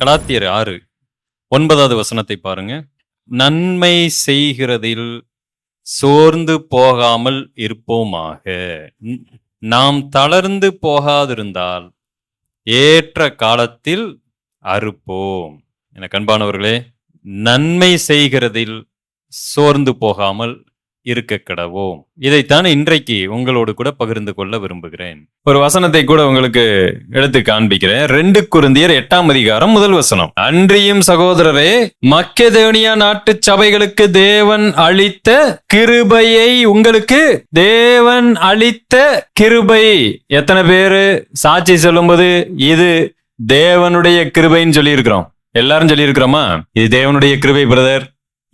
கலாத்தியர் ஆறு ஒன்பதாவது வசனத்தை பாருங்க. நன்மை செய்கிறதில் சோர்ந்து போகாமல் இருப்போமாக. நாம் தளர்ந்து போகாதிருந்தால் ஏற்ற காலத்தில் அறுப்போம். என கண்பானவர்களே நன்மை செய்கிறதில் சோர்ந்து போகாமல் இருக்க கடவோம். இதைத்தான் இன்றைக்கு உங்களோடு கூட பகிர்ந்து கொள்ள விரும்புகிறேன். ஒரு வசனத்தை கூட உங்களுக்கு எடுத்து காண்பிக்கிறேன். ரெண்டு குருந்தியர் எட்டாம் அதிகாரம் முதல் வசனம். அன்றியும் சகோதரரே மக்கேதேனியா நாட்டு சபைகளுக்கு தேவன் அளித்த கிருபையை உங்களுக்கு தேவன் அளித்த கிருபை. எத்தனை பேரு சாட்சி சொல்லும்போது இது தேவனுடைய கிருபைன்னு சொல்லியிருக்கிறோம். எல்லாரும் சொல்லியிருக்கிறோமா? இது தேவனுடைய கிருபை பிரதர்.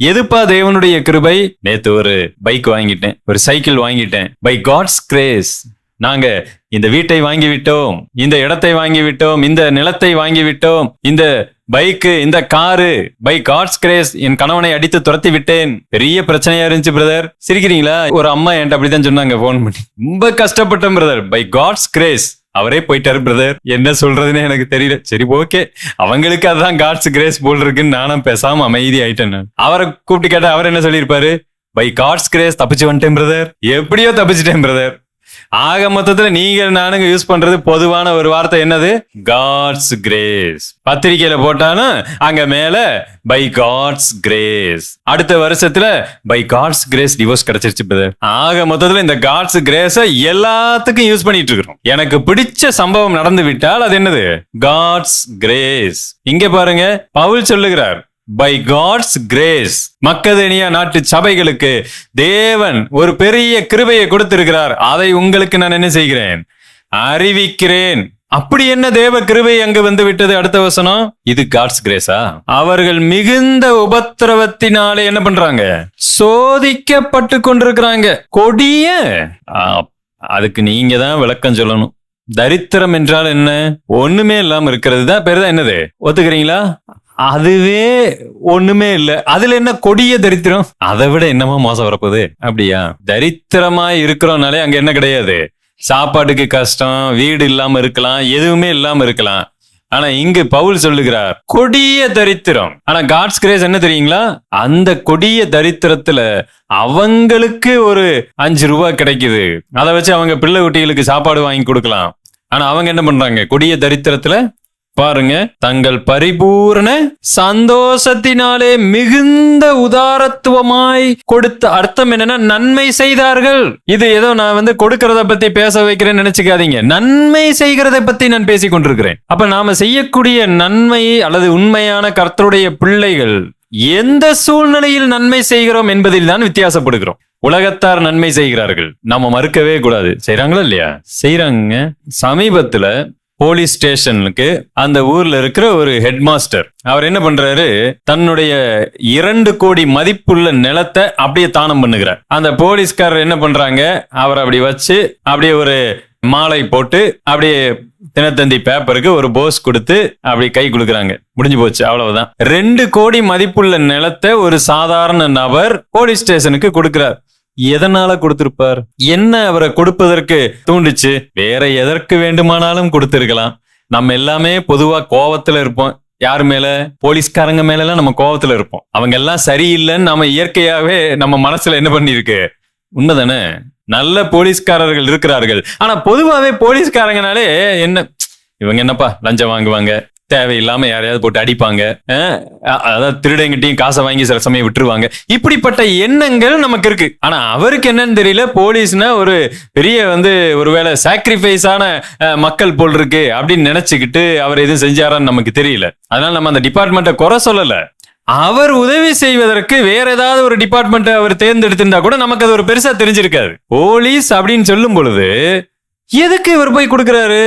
எதுப்பா தேவனுடைய கிருபை? நேத்து ஒரு பைக் வாங்கிட்டேன். ஒரு சைக்கிள் வாங்கிட்டேன். பை காட்ஸ் கிரேஸ் நாங்க இந்த வீட்டை வாங்கி விட்டோம் இந்த இடத்தை வாங்கி விட்டோம் இந்த நிலத்தை வாங்கி விட்டோம் இந்த பைக்கு இந்த காரு பை காட்ஸ் கிரேஸ் என் கணவனை அடித்து துரத்தி விட்டேன் பெரிய பிரச்சனையா இருந்துச்சு பிரதர் சிரிக்கிறீங்களா? ஒரு அம்மா என்கிட்ட அப்படிதான் சொன்னாங்க ஃபோன் பண்ணி. ரொம்ப கஷ்டப்பட்டேன் பிரதர் பை காட்ஸ் கிரேஸ் அவரே போயிட்டாரு பிரதர் என்ன சொல்றதுன்னு எனக்கு தெரியல. சரி ஓகே அவங்களுக்கு அதான் காட்ஸ் கிரேஸ் போல் இருக்குன்னு நானும் பேசாம அமைதி ஆயிட்டேன் நான். அவரை கூப்பிட்டு கேட்டா அவர் என்ன சொல்லியிருப்பாரு? பை காட்ஸ் கிரேஸ் தப்பிச்சு வந்துட்டேன் பிரதர் எப்படியோ தப்பிச்சிட்டேன் பிரதர் ஆக மொத்தத்துல நீங்க நானுங்க யூஸ் பண்றது பொதுவான ஒரு வார்த்தை என்னது? காட்ஸ் கிரேஸ் பத்திரிகையில போட்டாலும் அங்க மேல பை காட்ஸ் கிரேஸ் அடுத்த வருஷத்துல பை காட்ஸ் கிரேஸ் டிவோர்ஸ் கிடைச்சிருச்சு ஆக மொத்தத்துல இந்த காட்ஸ் கிரேஸ எல்லாத்துக்கும் யூஸ் பண்ணிட்டு இருக்கிறோம் எனக்கு பிடிச்ச சம்பவம் நடந்து விட்டால் அது என்னது? காட்ஸ் கிரேஸ் இங்க பாருங்க பவுல் சொல்லுகிறார். பை காட்ஸ் கிரேஸ் மக்கதேனியா நாட்டு சபைகளுக்கு தேவன் ஒரு பெரிய கிருபையை கொடுத்திருக்கிறார். அதை உங்களுக்கு நான் என்ன செய்கிறேன்? அறிவிக்கிறேன். அப்படி என்ன தேவ கிருபை அங்கு வந்து விட்டது அடுத்த வசனம்? இது காட்ஸ் கிரேஸா அவர்கள் மிகுந்த உபத்திரவத்தினாலே என்ன பண்றாங்க? சோதிக்கப்பட்டு கொண்டிருக்கிறாங்க. கொடிய? அதுக்கு நீங்க தான் விளக்கம் சொல்லணும். தரித்திரம் என்றால் என்ன? ஒண்ணுமே இல்லாம இருக்கிறது தான். பேரு தான் என்னது? ஒத்துக்கிறீங்களா? அதுவே ஒண்ணுமே இல்ல. அதுல என்ன கொடிய தரித்திரம்? அதை விட என்னமா மோசம் வரப்போகுது. அப்படியா? தரித்திரமா இருக்கிறோம்னாலே அங்க என்ன கிடையாது. சாப்பாட்டுக்கு கஷ்டம் வீடு இல்லாம இருக்கலாம் எதுவுமே இல்லாம இருக்கலாம். ஆனா இங்கு பவுல் சொல்லுகிறார் கொடிய தரித்திரம். ஆனா காட்ஸ் கிரேஸ் என்ன தெரியுங்களா? அந்த கொடிய தரித்திரத்துல அவங்களுக்கு ஒரு அஞ்சு ரூபாய் கிடைக்குது. அதை வச்சு அவங்க பிள்ளை குட்டிகளுக்கு சாப்பாடு வாங்கி கொடுக்கலாம். ஆனா அவங்க என்ன பண்றாங்க? கொடிய தரித்திரத்துல பாருங்க தங்கள் பரிபூரண சந்தோஷத்தினாலே மிகுந்த உதாரத்துவமாய் கொடுத்த அர்த்தம் என்னன்னா நன்மை செய்தார்கள். இது ஏதோ நான் வந்து கொடுக்கறத பத்தி பேச வைக்கிறேன்னு நினைச்சுக்காதீங்க. நன்மை செய்கிறதை பத்தி நான் பேசிக் கொண்டிருக்கிறேன். அப்ப நாம செய்யக்கூடிய நன்மை அல்லது உண்மையான கர்த்தருடைய பிள்ளைகள் எந்த சூழ்நிலையில் நன்மை செய்கிறோம் என்பதில் தான் வித்தியாசப்படுகிறோம். உலகத்தார் நன்மை செய்கிறார்கள். நம்ம மறுக்கவே கூடாது. செய்றாங்களா இல்லையா? செய்யறாங்க சமீபத்துல போலீஸ் ஸ்டேஷனுக்கு அந்த ஊர்ல இருக்கிற ஒரு ஹெட் மாஸ்டர் அவர் என்ன பண்றாரு? தன்னுடைய இரண்டு கோடி மதிப்புள்ள நிலத்தை அப்படியே தானம் பண்ணுகிறார். அந்த போலீஸ்காரர் என்ன பண்றாங்க? அவர் அப்படி வச்சு அப்படியே ஒரு மாலை போட்டு அப்படியே தினத்தந்தி பேப்பருக்கு ஒரு போஸ் கொடுத்து அப்படி கை கொடுக்குறாங்க முடிஞ்சு போச்சு அவ்வளவுதான். ரெண்டு கோடி மதிப்புள்ள நிலத்தை ஒரு சாதாரண நபர் போலீஸ் ஸ்டேஷனுக்கு கொடுக்கிறார். எதனால கொடுத்திருப்பார்? என்ன அவரை கொடுப்பதற்கு தூண்டுச்சு? வேற எதற்கு வேண்டுமானாலும் கொடுத்திருக்கலாம். நம்ம எல்லாமே பொதுவா கோவத்துல இருப்போம். யார் மேல? போலீஸ்காரங்க மேல எல்லாம் நம்ம கோவத்துல இருப்போம். அவங்க எல்லாம் சரியில்லைன்னு நம்ம இயற்கையாவே நம்ம மனசுல என்ன பண்ணிருக்கு உண்மைதானே? நல்ல போலீஸ்காரர்கள் இருக்கிறார்கள். ஆனா பொதுவாவே போலீஸ்காரங்கனாலே என்ன? இவங்க என்னப்பா? லஞ்சம் வாங்குவாங்க. தேவையில்லாம யாரையாவது போட்டு அடிப்பாங்க. அதாவது திருடங்கிட்டையும் காசை வாங்கி சில சமயம் விட்டுருவாங்க. இப்படிப்பட்ட எண்ணங்கள் நமக்கு இருக்கு. ஆனா அவருக்கு என்னன்னு தெரியல. போலீஸ்னா ஒரு பெரிய வந்து ஒருவேளை சாக்ரிஃபைஸான மக்கள் போல் இருக்கு அப்படின்னு நினைச்சுக்கிட்டு அவர் எதுவும் செஞ்சாரான்னு நமக்கு தெரியல. அதனால நம்ம அந்த டிபார்ட்மெண்ட்டை குறை சொல்லல. அவர் உதவி செய்வதற்கு வேற ஏதாவது ஒரு டிபார்ட்மெண்ட் அவர் தேர்ந்தெடுத்திருந்தா கூட நமக்கு அது ஒரு பெருசா தெரிஞ்சிருக்காது. போலீஸ் அப்படின்னு சொல்லும் பொழுது எதுக்கு இவர் போய் கொடுக்குறாரு?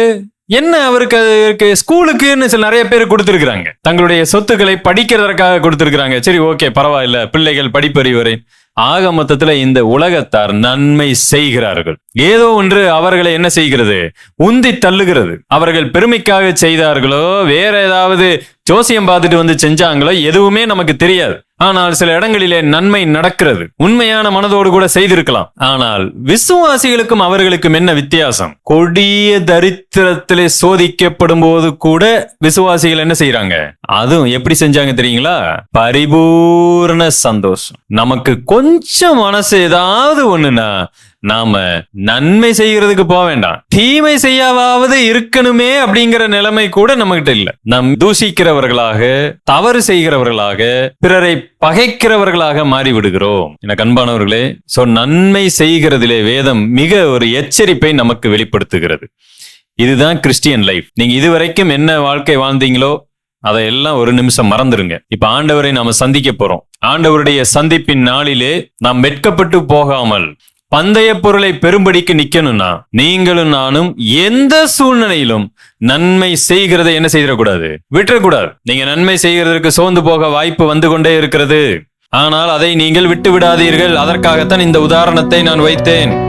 என்ன அவருக்கு அதுக்கு ஸ்கூலுக்குன்னு சில நிறைய பேர் கொடுத்துருக்குறாங்க. தங்களுடைய சொத்துக்களை படிக்கிறதற்காக கொடுத்துருக்குறாங்க. சரி ஓகே பரவாயில்ல. பிள்ளைகள் படிப்பறிவரை ஆக மொத்தத்துல இந்த உலகத்தார் நன்மை செய்கிறார்கள். ஏதோ ஒன்று அவர்களை என்ன செய்கிறது? உந்தி தள்ளுகிறது. அவர்கள் பெருமைக்காக செய்தார்களோ வேற ஏதாவது ஜோசியம் பார்த்துட்டு வந்து செஞ்சாங்களோ எதுவுமே நமக்கு தெரியாது. ஆனால் சில இடங்களிலே நன்மை நடக்கிறது. உண்மையான மனதோடு கூட செய்திருக்கலாம். ஆனால் விசுவாசிகளுக்கும் அவர்களுக்கும் என்ன வித்தியாசம்? கொடிய தரித்திரத்திலே சோதிக்கப்படும் போது கூட விசுவாசிகள் என்ன செய்யறாங்க அதுவும் எப்படி செஞ்சாங்க தெரியுங்களா? பரிபூர்ண சந்தோஷம். நமக்கு கொஞ்சம் மனசு ஏதாவது ஒண்ணுன்னா நாம நன்மை செய்யறதுக்கு போக வேண்டாம். தீமை செய்யாவது இருக்கணுமே அப்படிங்கிற நிலைமை கூட நம்மகிட்ட இல்ல. நம் தூசிக்கிறவர்களாக தவறு செய்கிறவர்களாக பிறரை பகைக்கிறவர்களாக மாறி விடுகிறோம் எனக்கு அன்பானவர்களே சோ நன்மை செய்கிறதிலே வேதம் மிக ஒரு எச்சரிப்பை நமக்கு வெளிப்படுத்துகிறது. இதுதான் கிறிஸ்டியன் லைஃப். நீங்க இதுவரைக்கும் என்ன வாழ்க்கை வாழ்ந்தீங்களோ அதையெல்லாம் ஒரு நிமிஷம் மறந்துருங்க. இப்ப ஆண்டவரை நாம சந்திக்க போறோம். ஆண்டவருடைய சந்திப்பின் நாளிலே நாம் வெட்கப்பட்டு போகாமல் பந்தய பொருளை பெரும்படிக்கு நிக்கணும்னா நீங்களும் நானும் எந்த சூழ்நிலையிலும் நன்மை செய்கிறதை என்ன செய்திடக்கூடாது? விட்டுறக்கூடாது. நீங்க நன்மை செய்கிறதற்கு சோர்ந்து போக வாய்ப்பு வந்து கொண்டே இருக்கிறது. ஆனால் அதை நீங்கள் விட்டு விடாதீர்கள் அதற்காகத்தான் இந்த உதாரணத்தை நான் வைத்தேன்.